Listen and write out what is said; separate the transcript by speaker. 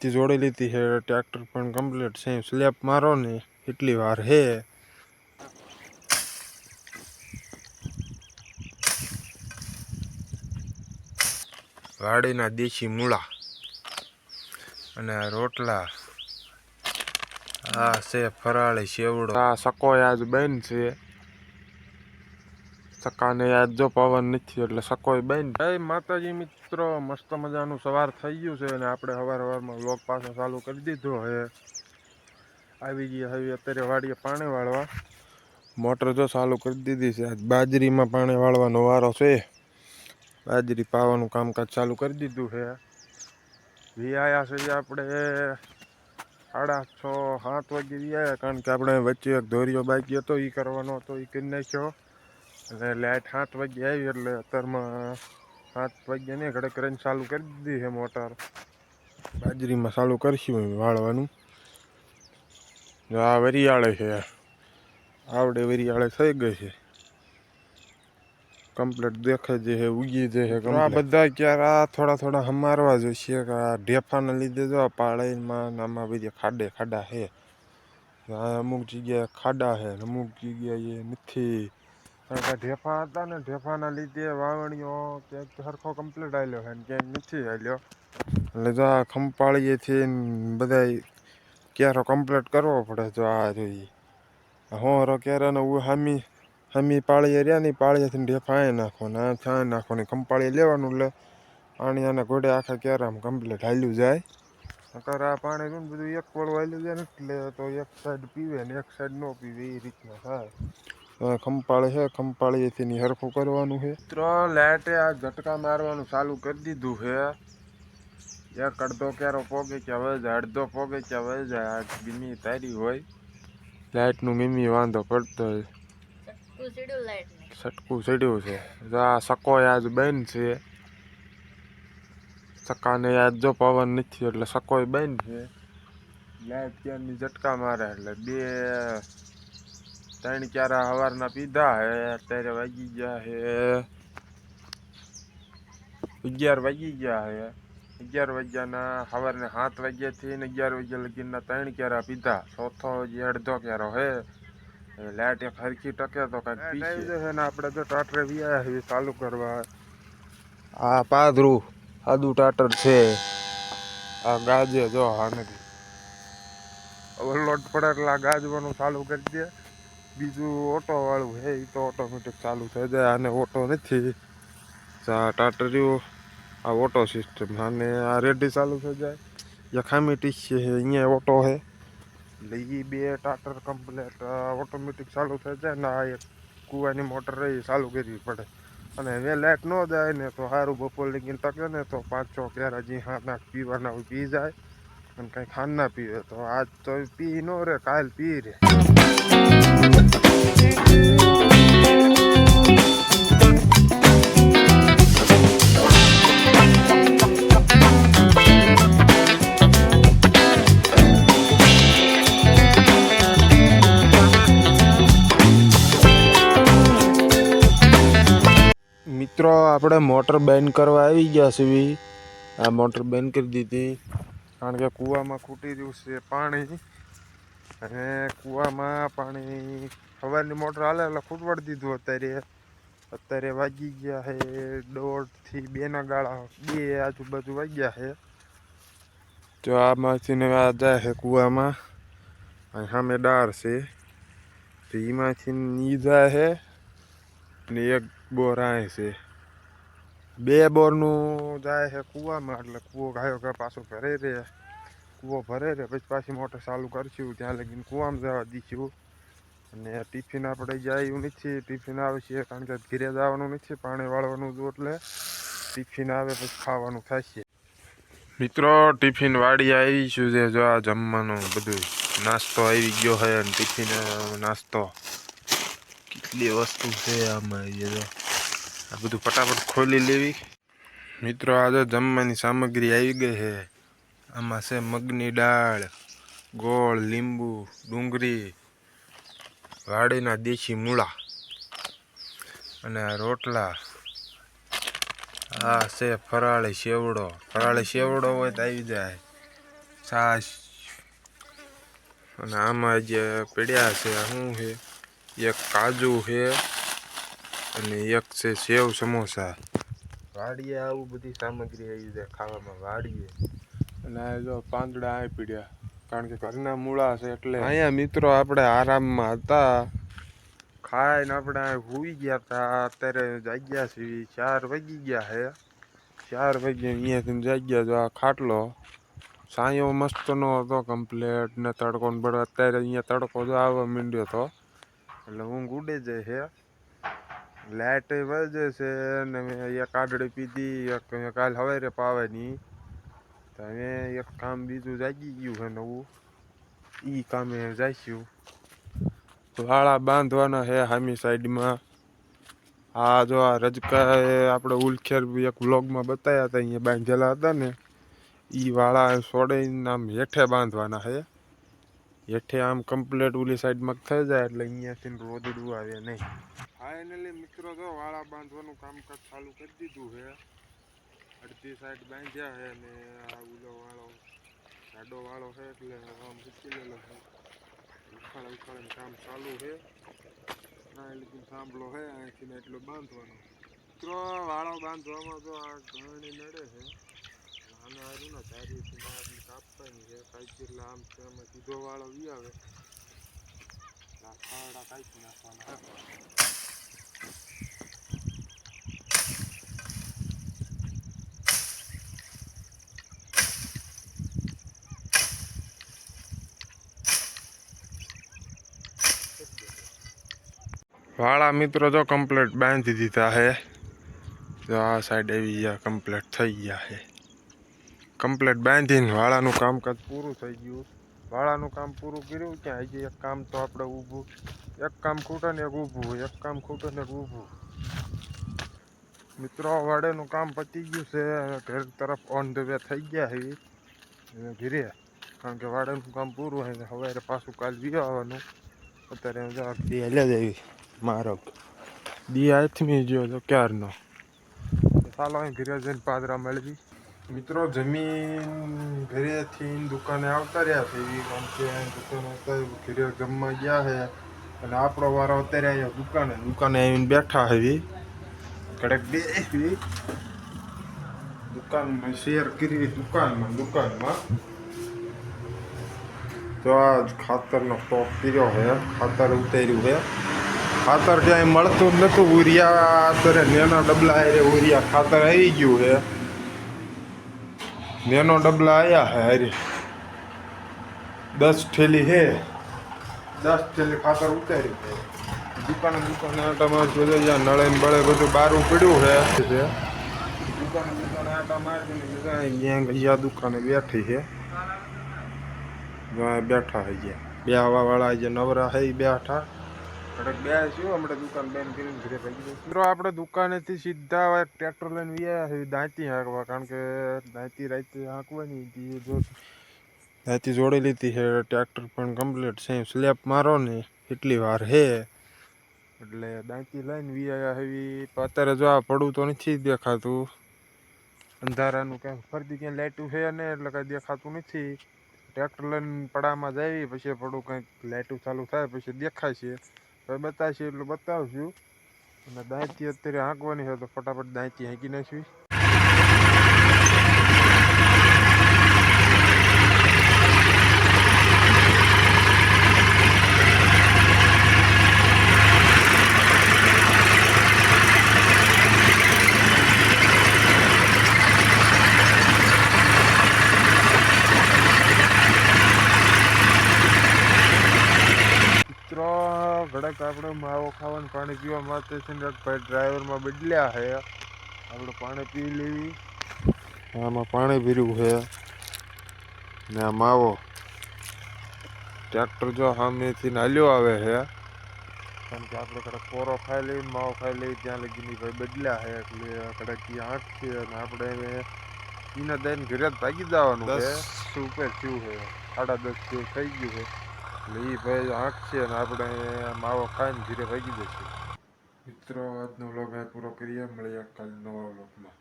Speaker 1: થી જોડી લીધી છે ટ્રેક્ટર પણ કમ્પ્લીટ છે. સ્લેપ મારો ને, એટલી વાર હે. વાડીના દેશી મૂળા અને રોટલા. આ છે ફરાળી સેવડો આ સકોયા જ બેન છે સકાને આજ જો પવન નથી એટલે સકોય બેન જય માતાજી મિત્રો, મસ્ત મજાનું સવાર થઈ ગયું છે અને આપણે સવાર સવારમાં વ્લોગ પાછો ચાલુ કરી દીધો હવે આવી ગયા હવે અત્યારે વાડીએ પાણી વાળવા. મોટર જો ચાલુ કરી દીધી છે. આજ બાજરીમાં પાણી વાળવાનો વારો છે. બાજરી પાવાનું કામકાજ ચાલુ કરી દીધું છે. વી આયા છે આપણે સાડા છ, સાત વાગે વ્યાયા કારણ કે આપણે વચ્ચે એક ધોરીઓ બાકી હતો એ કરવાનો હતો એ કરી નાખ્યો. અને લાઇટ સાત વાગે આવી એટલે અત્યારમાં સાત વાગ્યા ને ઘડે કરીને ચાલુ કરી દીધી છે મોટર. બાજરીમાં ચાલુ કરશું વાળવાનું. જો આ વરિયાળે છે. આવડે વરિયાળે થઈ ગઈ છે. કમ્પ્લીટ દેખે જે છે ઉગી જે છે આ બધા ક્યારે આ થોડા થોડા હમારવા જોઈશે કે આ ઢેફાને લીધે જો પાળાઈમાં આમાં બધી ખાડે ખાડા છે. આ અમુક જગ્યાએ ખાડા છે અમુક જગ્યાએ નથી. કારણ કે ઢેફા હતા ને, ઢેફાના લીધે વાવણીઓ ક્યાંક સરખો કમ્પ્લીટ આવેલો છે ક્યાંક નથી આવ્યો એટલે જો આ ખંપાળીએથી બધા ક્યારો કમ્પ્લીટ કરવો પડે જો આ જોઈએ. હોરો ક્યારે ને હું હામી હામી પાળીએ રહ્યા ને પાળીએથી ઢેફા આય નાખો ને, આ છાંય નાખો ને ખંપાળીએ લેવાનું એટલે પાણી આને ઘોડે આખા ક્યારામાં કમ્પ્લીટ હાલ્યું જાય. નકર આ પાણી બધું એક વાળું હાલ્યું જાય ને એટલે તો એક સાઈડ પીવે ને, એક સાઈડ ન પીવે એ રીતના થાય. ખંપાળી છે ખંપાળીએથી નિહરખું કરવાનું છે. ત્રણ લાઇટે આ ઝટકા મારવાનું ચાલુ કરી દીધું છે. એક અડધો ક્યારો પોગે કે હવે અડધો પોગે કે હવે મીમી તારી હોય. લાઇટનું મીમી વાંધો પડતો હોય.
Speaker 2: સટકું
Speaker 1: ચડ્યું છે. આ સકો આજ બેન છે. સકાને આજ જો પવન નથી એટલે સકોય બેન છે. લાઈટ ક્યારની ઝટકા મારે એટલે બે ત્રણ ક્યારા સવારના પીધા હે અત્યારે વાગી ગયા હે. અગિયાર વાગી ગયા હે. અગિયાર વાગ્યાના સવારને સાત વાગ્યાથી ને અગિયાર વાગ્યા લગીના ત્રણ ક્યારા પીધા. ચોથો જે અડધો ક્યારો હે. લાઇટ એક હરખી ટકે તો કાંઈક પીશે. છે ને આપણે જો ટાટરે વ્યા છે ચાલુ કરવા. આ પાદરું આદુ ટાટર છે. આ ગાજે જો આનેથી ઓવરલોડ પડે એટલે આ ગાજવાનું ચાલુ કરી દે. બીજું ઓટોવાળું હે એ તો ઓટોમેટિક ચાલુ થઈ જાય, આને ઓટો નથી. આ ટાટરિયું આ ઓટો સિસ્ટમ અને આ રેડી ચાલુ થઈ જાય. યા ખામી ટીસ છે, અહીંયા ઓટો છે. એટલે એ બે ટાટર કમ્પ્લેટ ઓટોમેટિક ચાલુ થઈ જાય ને આ એક કૂવાની મોટર એ ચાલુ કરવી પડે. અને હવે લાઇટ ન જાય ને તો સારું બપોર લગીને ટકે ને તો પાંચ છ ક્યારે જી હાથ નાખ પીવાના હોય પી જાય. અને કંઈ ખાન ના પીવે તો આજ તો પી ન રે, કાલ પી રે. મિત્રો, આપણે મોટર બેન કરવા આવી ગયા છીએ. આ મોટર બેન કરી દીધી. કારણ કે કૂવામાં ખૂટી રહ્યું છે પાણી. અને કૂવામાં પાણી. સવારની મોટર હાલે એટલે ખૂટવાડી દીધું અત્યારે. અત્યારે વાગી ગયા છે દોઢથી બેના ગાળા. બે આજુબાજુ વાગ્યા છે તો આમાંથી ને આ જાય છે કૂવામાં. સામે ડાર છે. તો એમાંથી ઈ જાય છે ને એક બોર આય છે. બે બોરનું જાય છે કૂવામાં એટલે કૂવો ગાયો કે પાછો ઘરે રહે. કૂવો ભરે રહે પછી પાછી મોટર ચાલુ કરશું, ત્યાં લગીને કૂવામાં જવા દઈશું. અને ટિફિન આપણે જાય એવું નથી ટિફિન આવે છે, કારણ કે ઘીરે જવાનું નથી, પાણી વાળવાનું હતું એટલે ટિફિન આવે પછી ખાવાનું થશે. મિત્રો ટિફિન વાળી આવીશું જે જો આ જમવાનું બધું નાસ્તો આવી ગયો છે અને ટિફિન નાસ્તો. કેટલી વસ્તુ છે આમાં આ બધું ફટાફટ ખોલી લેવી. મિત્રો આજે જમવાની સામગ્રી આવી ગઈ છે. આમાં છે મગની દાળ, ગોળ, લીંબુ, ડુંગળી, વાડીના દેશી મૂળા અને રોટલા. આ છે ફરાળી શેવડો. ફરાળી શેવડો હોય તો આવી જાય. છાશ. અને આમાં જે પીડ્યા છે શું છે? એક કાજુ છે અને એક છે સેવ સમોસા. વાડીએ આવું બધી સામગ્રી આવી જાય ખાવામાં, વાડીએ. અને આ જો પાંદડા આ પીડ્યા. કારણ કે ઘરના મૂળા છે એટલે અહીંયા મિત્રો આપણે આરામમાં હતા. ખાઈને આપણે આ ગયા હતા. અત્યારે જાગ્યા છીએ. ચાર વાગી ગયા છે ચાર વાગે અહીંયાથી જાગ્યા જો આ ખાટલો. સાયો મસ્તનો હતો કમ્પ્લેટ ને તડકો ને બળો અત્યારે અહીંયા તડકો જો આવવા માંડ્યો હતો એટલે ઊંઘ ઉડે જાય છે લાઇટ વજે છે ને મેં એક કાદડી પીધી. એક કાલ સવારે પાવાની. તો હવે એક કામ બીજું જાગી ગયું છે નવું એ કામે જઈશું વાળા બાંધવાના છે હામી સાઈડમાં આ જો આ રજકાએ આપણે ઉલખેર એક વ્લોગમાં બતાવ્યા હતા અહીંયા બાંધેલા હતા ને એ વાળા છોડીને આમ હેઠે બાંધવાના છે હેઠે આમ કમ્પ્લેટ ઓલી સાઈડમાં થઈ જાય એટલે અહીંયાથી રોદડું આવે નહીં ફાઇનલી મિત્રો જો વાળા બાંધવાનું કામકાજ ચાલુ કરી દીધું છે અડધી સાઈડ બાંધ્યા છે ને આ ઉલો વાળો જાડો વાળો છે એટલે આમ ઉકેલેલો લેલો છે. ઉખાડ ઉખાડે કામ ચાલુ છે. આ લીધું સાંભળો છે અહીંથી ને એટલો બાંધવાનો. મિત્રો વાળો બાંધવામાં તો આ ઘણી નડે છે. આને હારું ને સારી મારી કાપવાની છે. કાંઈક એટલે આમ તો એમાં સીધો વાળો વી આવે. આ કાંઈક નાખવાના વાળા મિત્રો જો કમ્પ્લેટ બાંધી દીધા છે જો આ સાઈડ આવી ગયા કમ્પ્લેટ થઈ ગયા છે કમ્પ્લેટ બાંધીને વાળાનું કામકાજ પૂરું થઈ ગયું. વાળાનું કામ પૂરું કર્યું ક્યાં હજી એક કામ તો આપણે ઊભું, એક કામ ખૂટે ને એક ઊભું એક કામ ખૂટે ને એક ઊભું મિત્રો વાડેનું કામ પતી ગયું છે, ઘર તરફ ઓન ધ વે થઈ ગયા છે હવે ઘીરે, કારણ કે વાડેનું કામ પૂરું હોય ને, સવારે પાછું કાલ વી આવવાનું અત્યારે જરાક દી લે જવી મારો દી આઠમી ગયો તો ક્યારનો. ચાલો અહીં ઘરે જઈને પાદરા મેળવી. મિત્રો, જમીન ઘરેથી દુકાને આવતા રહ્યા છે. એવી કામ કે દુકાને આવતા ઘરે જમવા ગયા છે. અને આપણો વારો અત્યારે અહીંયા દુકાને દુકાને આવીને બેઠા છે. કડક બે દુકાનમાં શેર કરી, દુકાનમાં દુકાનમાં. તો આ ખાતરનો સ્ટોક કર્યો છે. ખાતર ઉતાર્યું છે. ખાતર ક્યાંય મળતું જ નતું. ઉરિયા અત્યારે નેના ડબલા હારે ઉરિયા ખાતર આવી ગયું છે. નેનો ડબલા આવ્યા છે હારે. દસ ઠેલી છે. દસ થેલી ખાતર ઉતાર્યું છે. દુકાને દુકાને આટામાં જોઈ જ્યાં નળે બળે બધું બારું પડ્યું છે. દુકાને દુકાને આટા મારી અહીંયા દુકાને બેઠી છે. બેઠા ગયા બે આવા વાળા જે નવરા હૈ બેઠા. કડક બે શું આપણે દુકાન બેન કરીને ઘરે ભાગી આપણે દુકાનેથી સીધા ટ્રેક્ટર લઈને વ્યા છે દાંતી હાંકવા, કારણ કે દાંતી રાતે હાંકવાની હતી દાંતી જોડી લીધી છે, ટ્રેક્ટર પણ કમ્પ્લીટ છે સ્લેપ મારો ને એટલી વાર છે એટલે દાંતી લઈને વ્યા આવી અત્યારે જો આ પડું તો નથી દેખાતું. અંધારાનું ક્યાંક ફરતી ક્યાંય લાઇટું છે ને એટલે કાંઈ દેખાતું નથી. ટ્રેક્ટર લઈને પડામાં જાવી પછી પડું કંઈક લાઇટું ચાલુ થાય, પછી દેખાય છે હવે બતાવશે એટલું બતાવશું. અને દાંતી અત્યારે હાંકવાની છે તો ફટાફટ દાંતી હાંકી નાખવી મિત્રો ઘડક આપણે માવો ખાવાનું પાણી પીવા માટે છે ને ભાઈ ડ્રાઈવરમાં બદલ્યા છે. આપણે પાણી પી લેવી. આમાં પાણી પીર્યું છે. ને આ માવો ટ્રેક્ટર જો સામેથી નાલ્યો આવે છે. કારણ કે આપણે કડક પોરો ખાઈ લઈ માવો ખાઈ લઈ ત્યાં લગીની ભાઈ બદલ્યા છે. એટલે કડક ઈ આંખ છે અને આપણે એને દઈને ઘરે જ ભાગી જવાનું છે. ઉપર થયું છે. સાડા દસ જેવું થઈ ગયું છે. એટલે ભાઈ આંખ છે અને આપણે માવો ખાઈને ધીરે ભાગી જશે. મિત્રો, આજનો વ્લોગ પૂરો કરીએ. મળીએ કાલનો વ્લોગમાં